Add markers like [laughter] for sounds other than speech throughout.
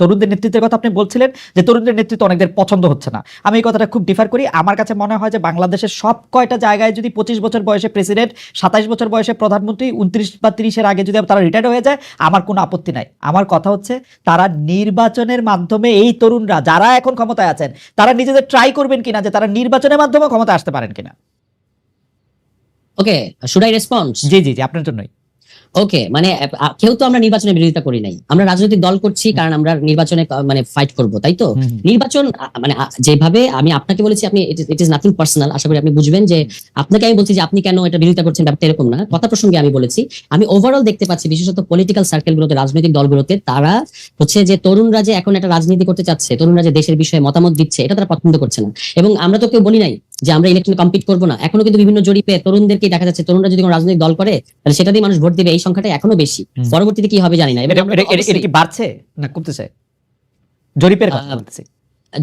তরুণদের নেতৃত্বের কথা আপনি বলছিলেন যে তরুণদের নেতৃত্ব অনেকদের পছন্দ হচ্ছে না। আমি এই কথাটা খুব ডিফার করি। আমার কাছে মনে হয় যে বাংলাদেশের সব কয়টা জায়গায় যদি পঁচিশ বছর বয়সে প্রেসিডেন্ট সাতাইশ বছর বয়সে প্রধানমন্ত্রী উনত্রিশ বা তিরিশের আগে যদি তারা রিটায়ার্ড হয়ে যায় আমার কোনো আপত্তি নাই। আমার কথা হচ্ছে তারা নির্বাচনের মাধ্যমে এই তরুণরা যারা এখন ক্ষমতায় আছেন তারা নিজেদের ট্রাই করবেন কিনা যে তারা নির্বাচনের মাধ্যমে ক্ষমতা আসতে পারেন কিনা? ওকে শুড আই রেসপন্স জি জি জি আপনার জন্যই। ওকে মানে কেউ তো আমরা নির্বাচনের বিরোধিতা করি নাই। আমরা রাজনৈতিক দল করছি কারণ আমরা নির্বাচনে মানে ফাইট করব তাই তো? নির্বাচন মানে যেভাবে আমি আপনাকে বলেছি আপনি ইট ইজ নাথিং পার্সোনাল আশা করি আপনি বুঝবেন যে আপনাকে আমি বলছি যে আপনি কেন এটা বিরোধিতা করছেন ব্যাপারটা এরকম না। কথা প্রসঙ্গে আমি বলেছি আমি ওভারঅল দেখতে পাচ্ছি বিশেষত পলিটিক্যাল সার্কেলগুলোতে রাজনৈতিক দলগুলোতে তারা হচ্ছে যে তরুণরা যে এখন একটা রাজনীতি করতে চাচ্ছে তরুণরা যে দেশের বিষয়ে মতামত দিচ্ছে এটা তারা পছন্দ করছে না। এবং আমরা তো কেউ বলি নাই যে আমরা ইলেকশন কমপ্লিট করব না। এখনও কিন্তু বিভিন্ন জরিপে তরুণদেরকে দেখা যাচ্ছে তরুণরা যদি কোনো রাজনৈতিক দল করে তাহলে সেটা দিয়ে মানুষ ভোট দেবে। এই সংখ্যাটা এখনও বেশি। পরবর্তীতে কি হবে জানি না। এটা কি বাড়ছে? না কমতেছে? জরিপের কথা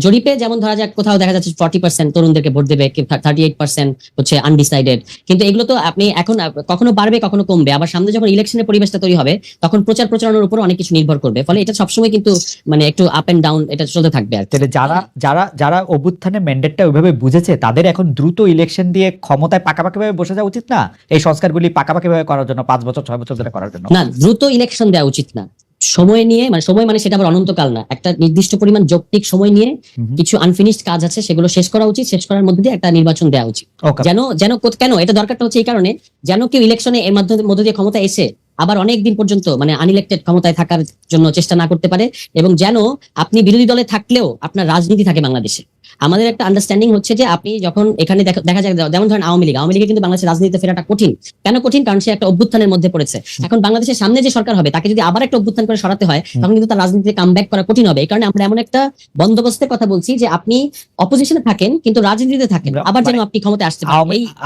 জরিপে যেমন ধরা যাক কোথাও দেখা যাচ্ছে ফর্টি পার্সেন্ট তরুণদেরকে ভোট দেবে থার্টি এইট পার্সেন্ট হচ্ছে আনডিসাইডেড কিন্তু এগুলো তো আপনি এখন কখনো বাড়বে কখনো কমবে। আবার সামনে যখন ইলেকশনের পরিবেশটা তৈরি হবে তখন প্রচার প্রচারণার উপর অনেক কিছু নির্ভর করবে। ফলে এটা সবসময় কিন্তু মানে একটু আপ এন্ড ডাউন এটা চলতে থাকবে আর। তাহলে যারা যারা যারা অভ্যুত্থানের ম্যান্ডেটটা ওইভাবে বুঝেছে তাদের এখন দ্রুত ইলেকশন দিয়ে ক্ষমতায় পাকাপাকি ভাবে বসে যাওয়া উচিত না? এই সংস্কারগুলি পাকাপাকি ভাবে করার জন্য পাঁচ বছর ছয় বছর ধরে করার জন্য? না দ্রুত ইলেকশন দেওয়া উচিত না। সময় নিয়ে মানে সময় মানে সেটা আবার অনন্তকাল না। একটা নির্দিষ্ট পরিমাণ যৌক্তিক সময় নিয়ে কিছু আনফিনিশড কাজ আছে সেগুলো শেষ করা উচিত শেষ করার মধ্যে দিয়ে একটা নির্বাচন দেওয়া উচিত। যেন যেন কেন? এটা দরকারটা হচ্ছে এই কারণে যেন কেউ ইলেকশনে এর মাধ্যমে মধ্য দিয়ে ক্ষমতা এসে আবার অনেক দিন পর্যন্ত মানে আনইলেক্টেড ক্ষমতায় থাকার জন্য চেষ্টা না করতে পারে এবং যেন আপনি বিরোধী দলে থাকলেও আপনার রাজনীতি থাকে বাংলাদেশে। আমাদের একটা আন্ডারস্ট্যান্ডিং হচ্ছে যে আপনি যখন এখানে দেখা যায় যেমন ধরেন আওয়ামী লীগ আওয়ামী লীগে কিন্তু বাংলাদেশের রাজনীতিতে ফেরাটা কঠিন। কেন কঠিন? কারণ সে একটা অভ্যুত্থানের মধ্যে পড়েছে। এখন বাংলাদেশের সামনে যে সরকার হবে তাকে যদি আবার একটা অভ্যুত্থান করে সরাতে হয় তখন কিন্তু তার রাজনীতিতে কাম ব্যাক করা কঠিন হবে। এই কারণে আমরা এমন একটা বন্দোবস্তের কথা বলছি যে আপনি অপোজিশনে থাকেন কিন্তু রাজনীতিতে থাকেন। আবার যেন আপনি ক্ষমতায় আসতে পারেন।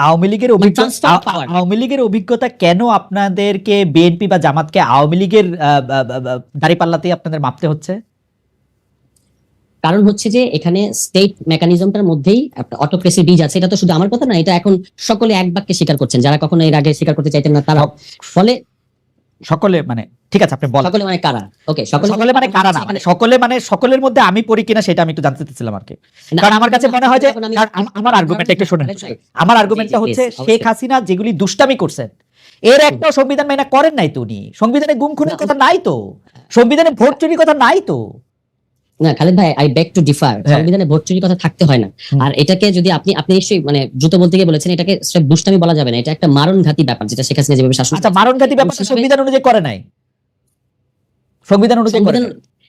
আওয়ামী লীগের অভিজ্ঞতা of power। আওয়ামী লীগের অভিজ্ঞতা কেন আপনাদেরকে বিএনপি বা জামাতকে আওয়ামী লীগের দাঁড়িপাল্লাতেই আপনাদের মাপতে হচ্ছে? কারণ হচ্ছে যে এখানে স্টেট মেকানিজমটার মধ্যেই একটা অটোক্রেসির বীজ আছে। এটা তো শুধু আমার কথা না এটা এখন সকলে এক বাক্যে স্বীকার করছেন। যারা কখনো এর আগে স্বীকার করতে চাইতেন না তারা ফলে সকলে মানে ঠিক আছে আপনি বলেন। সকলে মানে কারা? ওকে সকলে সকলে মানে কারা না? মানে সকলে মানে সকলের মধ্যে আমি পড়ি কিনা সেটা আমি একটু জানতে চাচ্ছিলাম আর কি। কারণ আমার কাছে মনে হয় যে আমার আর্গুমেন্টটা একটু শুনেন. আমার আর্গুমেন্টটা হচ্ছে শেখ হাসিনা যেগুলি দুষ্টামি করছেন এর একটাও সংবিধান মাইনা করেন নাই তো উনি। সংবিধানে গুম খুনের কথা নাই তো। সংবিধানে ভোট চুরির কথা নাই তো। না খালেদ ভাই আই বেক টু ডিফার। সংবিধানে ভোট চুরির কথা থাকতে হয় না। আর এটাকে যদি আপনি আপনি নিশ্চয়ই মানে দ্রুত বলতে গিয়ে বলেছেন এটাকে স্রেফ দুষ্টামি বলা যাবে না। এটা একটা মারণঘাতী ব্যাপার যেটা শেখ হাসিনা যেভাবে শাসন আচ্ছা মারণঘাতী ব্যাপারটা সেভাবে- সংবিধান অনুযায়ী করে নাই। সংবিধান অনুযায়ী করে।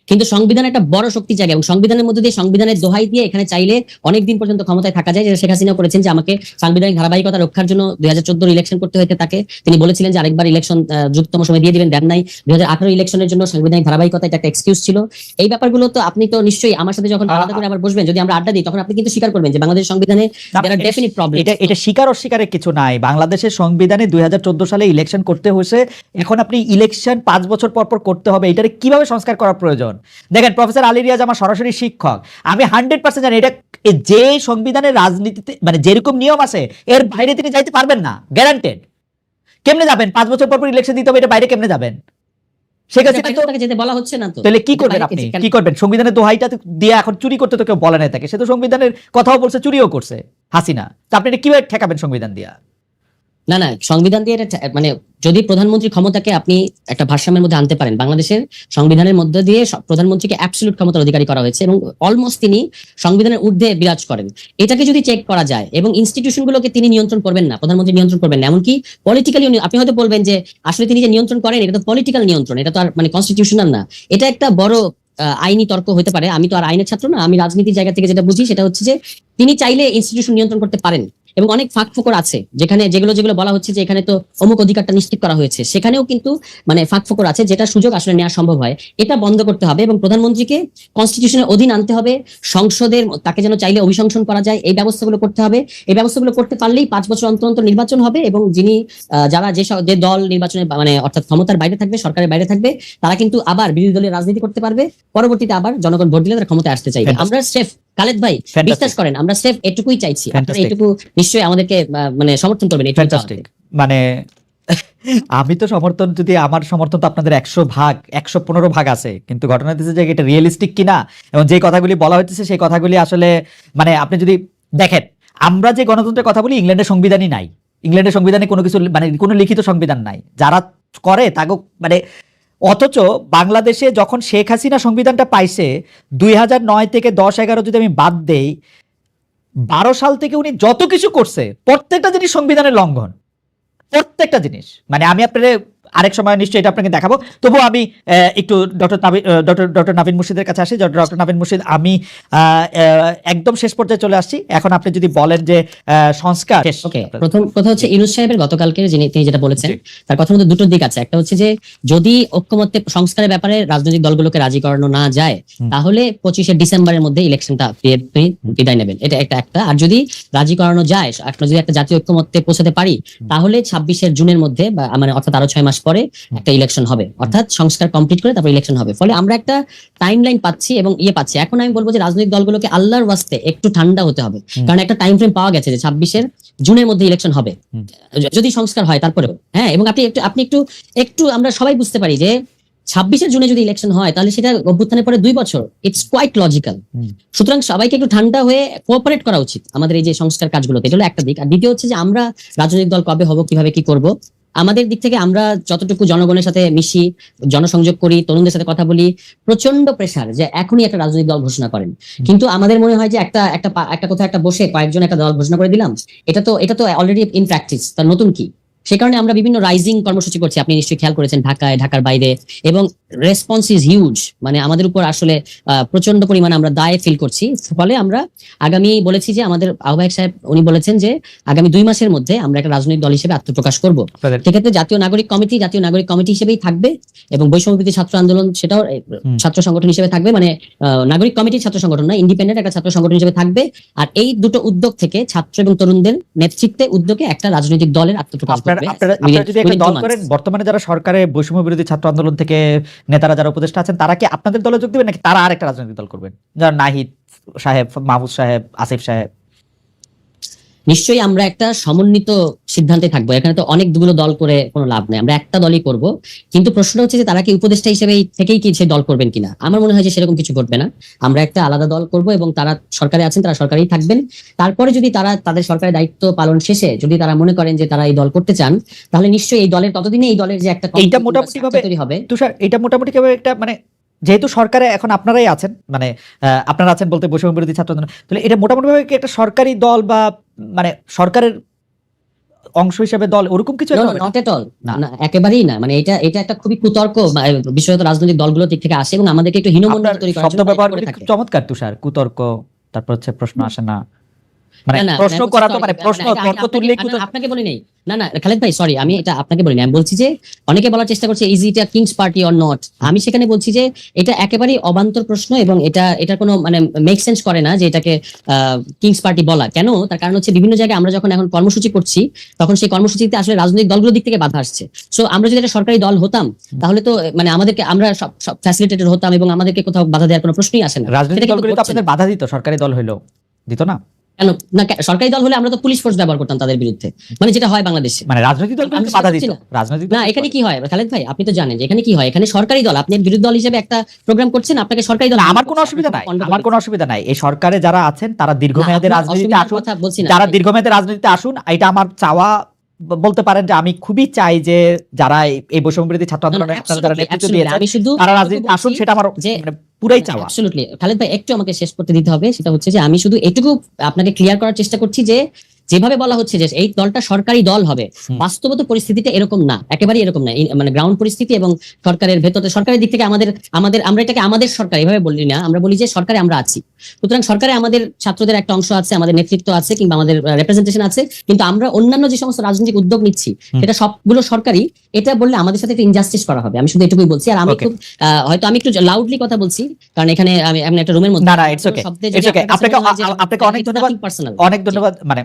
কিন্তু সংবিধান একটা বড় শক্তি জায়গা এবং সংবিধানের মধ্যে দিয়ে সংবিধানের দোহাই দিয়ে এখানে চাইলে অনেক দিন পর্যন্ত ক্ষমতায় থাকা যায়। যেটা শেখ হাসিনা করেছেন যে আমাকে সাংবিধানিক ধারাবাহিকতা রক্ষার জন্য দুই হাজার চোদ্দ ইলেকশন করতে হয়েছে তাকে। তিনি বলেছিলেন যে আরেকবার ইলেকশন যুক্তম সময় দিয়ে দিবেন দেন নাই। দুই হাজার আঠারো ইলেকশনের জন্য সাংবিধানিক ধারাবাহিকতা এটা একটা এক্সকিউজ ছিল। এই ব্যাপারগুলো তো আপনি তো নিশ্চয়ই আমার সাথে যখন আলাদা করে আবার বসবেন যদি আমরা আড্ডা দিই তখন আপনি কিন্তু স্বীকার করবেন যে বাংলাদেশ সংবিধানে এটা- definite problems. এটা এটা স্বীকার অস্বীকারের কিছু নাই। বাংলাদেশের সংবিধানে দুই হাজার চোদ্দ সালে ইলেকশন করতে হয়েছে। এখন আপনি ইলেকশন পাঁচ বছর পর পর করতে হবে। এটারে কীভাবে সংস্কার করা প্রয়োজন? দেখেন প্রফেসর আলী রিয়াজ আমার সরাসরি শিক্ষক। আমি হান্ড্রেড পার্সেন্ট জানি এটা যে সংবিধানের রাজনীতিতে মানে যেরকম নিয়ম আছে এর বাইরে তিনি যাইতে পারবেন না গ্যারান্টেড। কেমনে যাবেন? পাঁচ বছর পর পর ইলেকশন দিতে হবে এটা বাইরে কেমনে যাবেন? শেখ হাসিনা তাকে যেতে বলা হচ্ছে না তো? তাহলে কি করবেন আপনি? কি করবেন? সংবিধানের দোহাইটা তো দিয়ে এখন চুরি করতে তো কেউ বলে নাই তাকে। সে তো সংবিধানের কথাও বলছে চুরিও করছে হাসিনা। তা আপনি এটা কীভাবে ঠেকাবেন সংবিধান দিয়া? না না, সংবিধান দিয়ে মানে যদি প্রধানমন্ত্রী ক্ষমতাকে আপনি একটা ভারসাম্যের মধ্যে আনতে পারেন, বাংলাদেশের সংবিধানের মধ্যে দিয়ে প্রধানমন্ত্রীকে অ্যাবসলিউট ক্ষমতার অধিকারী করা হয়েছে এবং অলমোস্ট তিনি সংবিধানের ঊর্ধ্বে বিরাজ করেন। এটাকে যদি চেক করা যায় এবং ইনস্টিটিউশনগুলোকে তিনি নিয়ন্ত্রণ করবেন না, প্রধানমন্ত্রী নিয়ন্ত্রণ করবেন না, এমনকি পলিটিক্যালি আপনি হয়তো বলবেন যে আসলে তিনি যে নিয়ন্ত্রণ করেন, এটা তো পলিটিক্যাল নিয়ন্ত্রণ, এটা তো আর মানে কনস্টিটিউশনাল না। এটা একটা বড় আইনি তর্ক হতে পারে। আমি তো আর আইনের ছাত্র না, আমি রাজনীতির জায়গা থেকে যেটা বুঝি সেটা হচ্ছে যে তিনি চাইলে ইনস্টিটিউশন নিয়ন্ত্রণ করতে পারেন। এবং অনেক ফাঁক ফোকর আছে। যেখানে যেগুলো যেগুলো বলা হচ্ছে যে এখানে তো অমুক অধিকারটা নিশ্চিত করা হয়েছে সেখানেও কিন্তু মানে ফাঁক ফোকর আছে যেটা সুযোগ আসলে নেওয়া সম্ভব হয়। এটা বন্ধ করতে হবে এবং প্রধানমন্ত্রীকে কনস্টিটিউশনের অধীন আনতে হবে। সংসদের তাকে যেন চাইলে অভিশংসন করা যায় এই ব্যবস্থাগুলো করতে হবে। এই ব্যবস্থাগুলো করতে পারলেই পাঁচ বছর অন্তর অন্তর নির্বাচন হবে এবং যিনি যারা যে যে দল নির্বাচনে মানে অর্থাৎ ক্ষমতার বাইরে থাকবে সরকারের বাইরে থাকবে তারা কিন্তু আবার বিরোধী দলের রাজনীতি করতে পারবে। পরবর্তীতে আবার জনগণ ভোট দিলে তারা ক্ষমতায় আসতে চাইবে। আমরা সেফ খালেদ ভাই বিশ্বাস করেন আমরা সেফ এটুকুই চাইছি। আপনারা এটুকু নিশ্চয়ই আমাদেরকে মানে সমর্থন করবেন ফ্যান্টাস্টিক মানে [laughs] আমি তো সমর্থন যদি আমার সমর্থন তো আপনাদের একশো ভাগ একশো পনেরো ভাগ আছে কিন্তু ঘটনা হচ্ছে যে এটা রিয়েলিস্টিক কিনা এবং যে কথাগুলি বলা হচ্ছে সেই কথাগুলি আসলে মানে আপনি যদি দেখেন আমরা যে গণতন্ত্রের কথা বলি ইংল্যান্ডের সংবিধানই নাই। ইংল্যান্ডের সংবিধানে কোনো কিছু মানে কোনো লিখিত সংবিধান নাই। যারা করে তাকে মানে অথচ বাংলাদেশে যখন শেখ হাসিনা সংবিধানটা পাইছে, দুই হাজার নয় থেকে দশ এগারো যদি আমি বাদ দেই, বারো সাল থেকে উনি যত কিছু করছে, প্রত্যেকটা জিনিস সংবিধানের লঙ্ঘন। প্রত্যেকটা জিনিস। মানে আমি আপনার আরেক সময় নিশ্চয়ই এটা আপনাকে দেখাবো। তবু আমি একটু ডক্টর ডক্টর ডক্টর নাবিন মুর্শিদের কাছে আসি। ডক্টর নাবিন মুর্শিদ আমি একদম শেষ পর্যায়ে চলে আসছি। এখন আপনি যদি বলেন যে সংস্কার প্রথম কথা হচ্ছে ইউনুস সাহেবের গতকালকে যিনি তিনি যেটা বলেছেন তার কথার মধ্যে দুটো দিক আছে। একটা হচ্ছে যে যদি ঐক্যমত্যে সংস্কারের ব্যাপারে রাজনৈতিক দলগুলোকে রাজি করানো না যায় তাহলে পঁচিশে ডিসেম্বরের মধ্যে ইলেকশনটা বিদায় নেবেন। এটা একটা একটা। আর যদি রাজি করানো যায় একটা যদি একটা জাতীয় ঐক্যমত্যে পৌঁছাতে পারি তাহলে ছাব্বিশের জুনের মধ্যে বা মানে অর্থাৎ আরও ছয় মাস পরে একটা ইলেকশন হবে। অর্থাৎ সংস্কার কমপ্লিট করে তারপর ইলেকশন হবে। ফলে আমরা একটা টাইম লাইন পাচ্ছি এবং ইয়ে পাচ্ছি। এখন আমি বলব যে রাজনৈতিক দলগুলোকে আল্লাহর ওয়াস্তে একটু ঠান্ডা হতে হবে। কারণ একটা টাইম ফ্রেম পাওয়া গেছে যে ছাব্বিশের জুনের মধ্যে ইলেকশন হবে। যদি সংস্কার হয় তারপরেও। হ্যাঁ এবং আপনি একটু আপনি একটু একটু আমরা সবাই বুঝতে পারি যে ছাব্বিশের জুনে যদি ইলেকশন হয় তাহলে সেটা অভ্যুত্থানের পরে দুই বছর। ইটস কোয়াইট লজিক্যাল সুতরাং সবাইকে একটু ঠান্ডা হয়ে কোঅপারেট করা উচিত। আমাদের এই যে সংস্কার কাজগুলোতে এটা হলো একটা দিক। আর দ্বিতীয় হচ্ছে যে আমরা রাজনৈতিক দল কবে হব কীভাবে কি করব আমাদের দিক থেকে আমরা যতটুকু জনগণের সাথে মিশি জনসংযোগ করি তরুণদের সাথে কথা বলি প্রচণ্ড প্রেশার যে এখনই একটা রাজনৈতিক দল ঘোষণা করেন। কিন্তু আমাদের মনে হয় যে একটা একটা একটা কোথাও একটা বসে কয়েকজন একটা দল ঘোষণা করে দিলাম এটা তো এটা তো অলরেডি ইন প্র্যাকটিস তার নতুন কি? সে কারণে আমরা বিভিন্ন রাইজিং কর্মসূচি করছি আপনি নিশ্চয়ই খেয়াল করেছেন ঢাকায় ঢাকার বাইরে এবং রেসপন্স ইজ হিউজ মানে আমাদের উপর আসলে প্রচণ্ড পরিমাণে আমরা দায় ফিল করছি। ফলে আমরা আগামী বলেছি যে আমাদের আহ্বায়ক সাহেব উনি বলেছেন যে আগামী দুই মাসের মধ্যে আমরা একটা রাজনৈতিক দল হিসেবে আত্মপ্রকাশ করব। সেক্ষেত্রে জাতীয় নাগরিক কমিটি জাতীয় নাগরিক কমিটি হিসেবেই থাকবে এবং বৈষম্যবিরোধী ছাত্র আন্দোলন সেটাও ছাত্র সংগঠন হিসেবে থাকবে। মানে নাগরিক কমিটি ছাত্র সংগঠন না ইন্ডিপেন্ডেন্ট একটা ছাত্র সংগঠন হিসেবে থাকবে। আর এই দুটো উদ্যোগ থেকে ছাত্র এবং তরুণদের নেতৃত্বে উদ্যোগে একটা রাজনৈতিক দলের আত্মপ্রকাশ আপনারা ঘটবে আপনারা যদি একটা দল করেন বর্তমানে যারা সরকারে বৈষম্য বিরোধী ছাত্র আন্দোলন থেকে নেতারা যারা উপদেষ্টা আছেন, তারা কি আপনাদের দলে যোগ দেবেন নাকি তারা আরেকটা রাজনৈতিক দল করবেন? যারা নাহিদ সাহেব মাহবুদ সাহেব, আসিফ সাহেব নিশ্চয়ই আমরা একটা সমন্বিত সিদ্ধান্তে থাকব। এখানে তো অনেকগুলো দল করে কোনো লাভ নেই। আমরা একটা দলই করব। কিন্তু প্রশ্ন হচ্ছে যে তারা কি উপদেষ্টা হিসেবে থেকেই কি সেই দল করবেন কিনা? আমার মনে হয় যে সেরকম কিছু ঘটবে না। আমরা একটা আলাদা দল করব এবং তারা সরকারে আছেন তারা সরকারেই থাকবেন। তারপরে যদি তারা তাদের সরকারের দায়িত্ব পালন শেষে যদি তারা মনে করেন যে তারা এই দল করতে চান তাহলে নিশ্চয়ই এই দলের ততদিনে এই দলের যে একটা কিংবা মোটামুটি ভাবে- তৈরি হবে। তুষার এটা মোটামুটি কেবল একটা মানে যেহেতু সরকারে এখন আপনারাই আছেন মানে আপনারা আছেন বলতে বৈষম্য বিরোধী ছাত্র তাহলে এটা মোটামুটি ভাবে একটা সরকারি দল বা মানে সরকারের অংশ হিসেবে দল ওরকম কিছু না? নট এট অল না। না একেবারেই না মানে এটা এটা একটা খুবই কুতর্ক বিশেষত রাজনৈতিক দলগুলো দিক থেকে আসে এবং আমাদেরকে একটু হীনমন্ডল তৈরি শব্দ ব্যবহার চমৎকার তুষার কুতর্ক তারপর হচ্ছে প্রশ্ন আসে না মানে না, না, প্রশ্ন আমি করা তো sorry, মানে প্রশ্ন এটা তর্ক আপনাকে- বলি নাই। না না খালেদ ভাই সরি আমি এটা আপনাকে বলিনি আমি বলছি যে অনেকে বলার চেষ্টা করছে is it king's party or not আমি সেখানে বলছি যে এটা একেবারেই অবান্তর প্রশ্ন এবং এটা এটা কোনো মানে মেক সেন্স করে না যে এটাকে কিংস পার্টি বলা। কেন? তার কারণ হচ্ছে বিভিন্ন জায়গায় আমরা যখন এখন কর্মসূচি করছি তখন সেই কর্মসূচিতে আসলে রাজনৈতিক দলগুলোর দিক থেকে বাধা আসছে। সো আমরা যদি একটা সরকারি দল হতাম তাহলে তো মানে আমাদেরকে আমরা সব সব ফ্যাসিলিটেটেড হতাম এবং আমাদেরকে কোথাও বাধা দেওয়ার কোনো প্রশ্নই আসে না। রাজনৈতিক দলগুলি তো আপনাদের বাধা দিত সরকারি দল হইল দিত না? কেন? না সরকারি দল হলে আমরা তো পুলিশ ফোর্স ব্যবহার করতাম তাদের বিরুদ্ধে। মানে যেটা হয় বাংলাদেশে। মানে রাজনৈতিক তো বাধা রাজনৈতিক না এখানে কি হয়? খালেদ ভাই আপনি তো জানেন যে এখানে কি হয়? এখানে সরকারি দল আপনি বিরোধী দল হিসেবে একটা প্রোগ্রাম করছেন আপনাকে সরকারি দল আমার কোনো অসুবিধা নাই। আমার কোনো অসুবিধা নাই। এই সরকারে যারা আছেন তারা দীর্ঘমেয়াদী রাজনীতিতে আসুন। যারা দীর্ঘমেয়াদী রাজনীতিতে আসুন এটা আমার চাওয়া বলতে পারেন যে আমি খুবই চাই যে যারা এই- বৈষম্য বিরোধী ছাত্র না, না, আন্দোলনে আপনারা যারা নেতৃত্ব দিয়েছেন তারা রাজনীতি আসুন সেটা আমার মানে পুরাই চাওয়া। অ্যাবসলিউটলি খালেদ ভাই একটু আমাকে শেষ করতে দিতে হবে সেটা হচ্ছে যে আমি শুধু এটুকু আপনাকে ক্লিয়ার করার চেষ্টা করছি যে যেভাবে বলা হচ্ছে যে এই দলটা সরকারি দল হবে বাস্তবত পরিস্থিতিটা এরকম না একেবারে এরকম না। মানে গ্রাউন্ড পরিস্থিতি এবং সরকারের ভেতরে সরকারের দিক থেকে আমাদের আমাদের আমরা এটাকে আমাদের সরকার এভাবে বলি না আমরা বলি যে সরকারে আমরা আছি। সুতরাং সরকারে আমাদের ছাত্রদের একটা অংশ আছে আমাদের নেতৃত্ব আছে কিংবা আমাদের রেপ্রেজেন্টেশন আছে কিন্তু আমরা অন্যান্য যে সমস্ত রাজনৈতিক উদ্যোগ নিচ্ছি সেটা সবগুলো সরকারি এটা বললে আমাদের সাথে একটা ইনজাস্টিস করা হবে। আমি শুধু এটুকুই বলছি আর আমি. খুব আহ, হয়তো আমি একটু লাউডলি কথা বলছি কারণ এখানে আমি একটা রুমের মধ্যে আপনাকে অনেক ধন্যবাদ। অনেক ধন্যবাদ মানে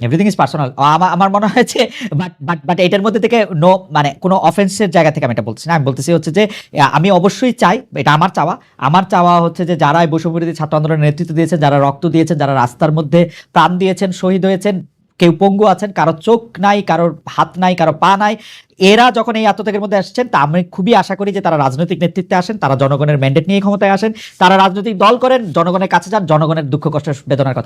এভরিথিং ইজ পার্সোনাল আমার মনে হয়েছে বাট বাট বাট এটার মধ্যে থেকে নো মানে কোনো অফেন্সের জায়গা থেকে আমি এটা বলছি না। আমি বলতেছি হচ্ছে যে আমি অবশ্যই চাই, এটা আমার চাওয়া। আমার চাওয়া হচ্ছে যে, যারা এই বৈষম্য বিরোধী ছাত্র আন্দোলনের নেতৃত্ব দিয়েছেন, যারা রক্ত দিয়েছেন, যারা রাস্তার মধ্যে প্রাণ দিয়েছেন, শহীদ হয়েছেন, কেউ পঙ্গু আছেন, কারও চোখ নাই, কারোর হাত নাই, কারও পা নাই, এরা যখন এই আত্মত্যাগের মধ্যে আসছেন, তা আমি খুবই আশা করি যে, তারা রাজনৈতিক নেতৃত্বে আসেন, তারা জনগণের ম্যান্ডেট নিয়ে ক্ষমতায় আসেন, তারা রাজনৈতিক দল করেন, জনগণের কাছে যান, জনগণের দুঃখ কষ্ট বেদনার কথা